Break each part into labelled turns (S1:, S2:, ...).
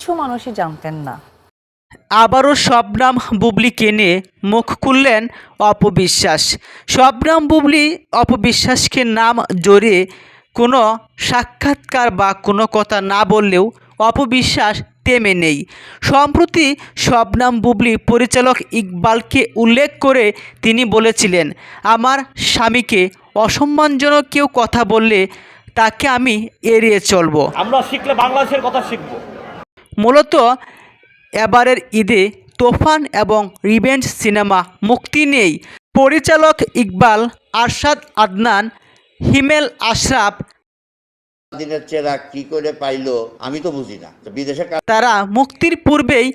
S1: কিছু মানুষই জানতেন না।
S2: আবারও শবনাম বুবলিকে নিয়ে মুখ খুললেন অপবিশ্বাস। শবনাম বুবলি অপবিশ্বাসকে নাম জড়িয়ে কোনো সাক্ষাৎকার বা কোনো কথা না বললেও অপবিশ্বাস তেমে নেই। সম্প্রতি শবনাম বুবলি পরিচালক ইকবালকে উল্লেখ করে তিনি বলেছিলেন আমার স্বামীকে অসম্মানজনক কেউ কথা বললে তাকে আমি এড়িয়ে চলবো।
S3: আমরা শিখলে বাংলাদেশের কথা শিখব।
S2: মূলত এবারের ঈদে তোফান এবং রিভেঞ্জ সিনেমা মুক্তি নেই। পরিচালক ইকবাল আরশাদ আদনান হিমেল আশরাফ।
S4: দিনের চেরা কি করে পাইলো আমি তো বুঝি না। বিদেশে
S2: তারা মুক্তির পূর্বেই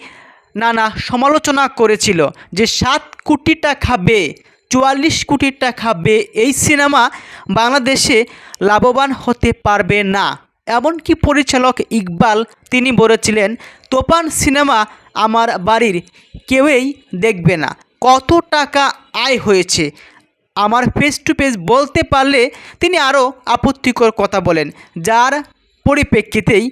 S2: নানা সমালোচনা করেছিল যে সাত কোটি টাকা ব্যয়ে চুয়াল্লিশ কোটি টাকা ব্যয়ে এই সিনেমা বাংলাদেশে লাভবান হতে পারবে না। এমনকি পরিচালক ইকবাল, তিনি বলেছিলেন তোপান সিনেমা আমার বাড়ির, কেউই দেখবে না। কত টাকা আয় হয়েছে। আমার ফেস টু ফেস বলতে পারলে তিনি আরও আপত্তিকর কথা বলেন। যার পরিপ্রেক্ষিতেই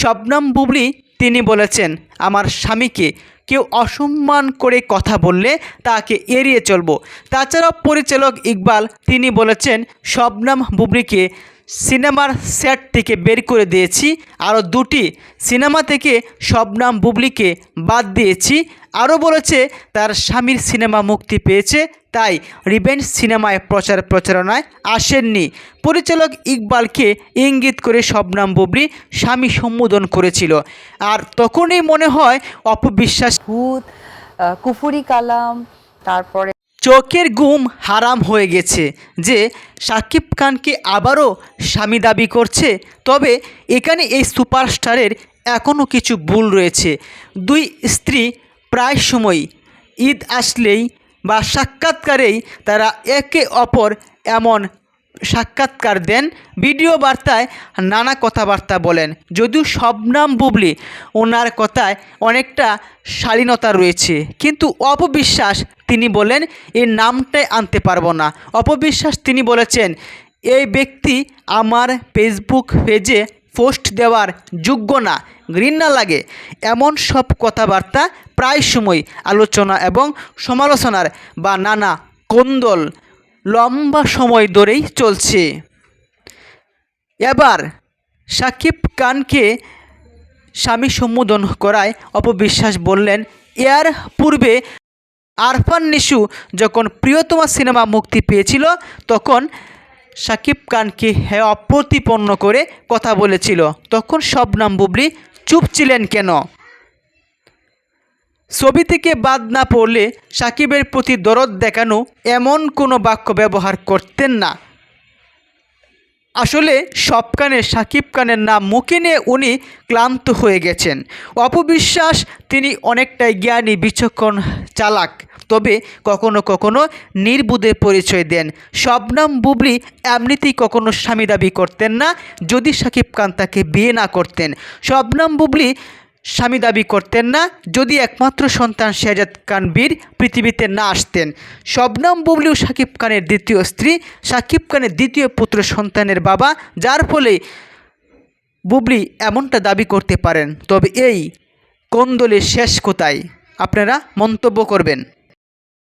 S2: শবনম বুবলি তিনি বলেছেন, আমার স্বামীকে কেউ অসম্মান করে কথা বললে তাকে এড়িয়ে চলবো। তাছাড়াও পরিচালক ইকবাল, তিনি বলেছেন, শবনম বুবলিকে সিনেমার সেট থেকে বের করে দিয়েছি। আরও দুটি সিনেমা থেকে শবনাম বুবলিকে বাদ দিয়েছি। আরও বলেছে, তার স্বামীর সিনেমা মুক্তি পেয়েছে, তাই রিভেঞ্জ সিনেমায় প্রচার প্রচারণায় আসেননি। পরিচালক ইকবালকে ইঙ্গিত করে শবনাম বুবলি স্বামী সম্বোধন করেছিল। আর তখনই মনে হয়, অপবিশ্বাস
S1: ভূত কুফুরি কালাম, তারপরে
S2: চোখের ঘুম হারাম হয়ে গেছে যে সাকিব খানকে আবারও স্বামী দাবি করছে। তবে এখানে এই সুপারস্টারের এখনও কিছু ভুল রয়েছে। দুই স্ত্রী প্রায় সময় ঈদ আসলেই বা সাক্ষাৎকারেই তারা একে অপর এমন সাক্ষাৎকার দেন ভিডিও বার্তায় নানা কথাবার্তা বলেন। যদিও শবনাম বুবলি ওনার কথায় অনেকটা শালীনতা রয়েছে, কিন্তু অপবিশ্বাস তিনি বলেন এই নামটাই আনতে পারব না। অপবিশ্বাস তিনি বলেছেন, এই ব্যক্তি আমার ফেসবুক পেজে পোস্ট দেওয়ার যোগ্য না ঘৃণা লাগে। এমন সব কথাবার্তা প্রায় সময় আলোচনা এবং সমালোচনার বা নানা কোন্দল লম্বা সময় ধরেই চলছে। এবার সাকিব খানকে স্বামী সম্বোধন করায় অপবিশ্বাস বললেন, এর পূর্বে আরফান নিশু যখন প্রিয়তমা সিনেমা মুক্তি পেয়েছিল, তখন সাকিব খানকে হ্যাঁ অপ্রতিপন্ন করে কথা বলেছিল। তখন শবনাম বুবলি চুপ ছিলেন কেন? ছবি থেকে বাদ না পড়লে সাকিবের প্রতি দরদ দেখানো এমন কোনো বাক্য ব্যবহার করতেন না। আসলে সব কানে সাকিব খানের নাম মুখে নিয়ে উনি ক্লান্ত হয়ে গেছেন। অপবিশ্বাস, তিনি অনেকটাই জ্ঞানী, বিচক্ষণ, চালাক, তবে কখনো কখনো নির্বুধের পরিচয় দেন। শবনাম বুবলি এমনিতেই কখনো স্বামী দাবি করতেন না, যদি সাকিব খান তাকে বিয়ে না করতেন। শবনাম বুবলি স্বামী দাবি করতেন না, যদি একমাত্র সন্তান শেহজাদ খান বীর পৃথিবীতে না আসতেন। শবনম বুবলিও সাকিব খানের দ্বিতীয় স্ত্রী, সাকিব খানের দ্বিতীয় পুত্র সন্তানের বাবা, যার ফলে বুবলি এমনটা দাবি করতে পারেন। তবে এই কোন্দলের শেষ কোথায়? আপনারা মন্তব্য করবেন।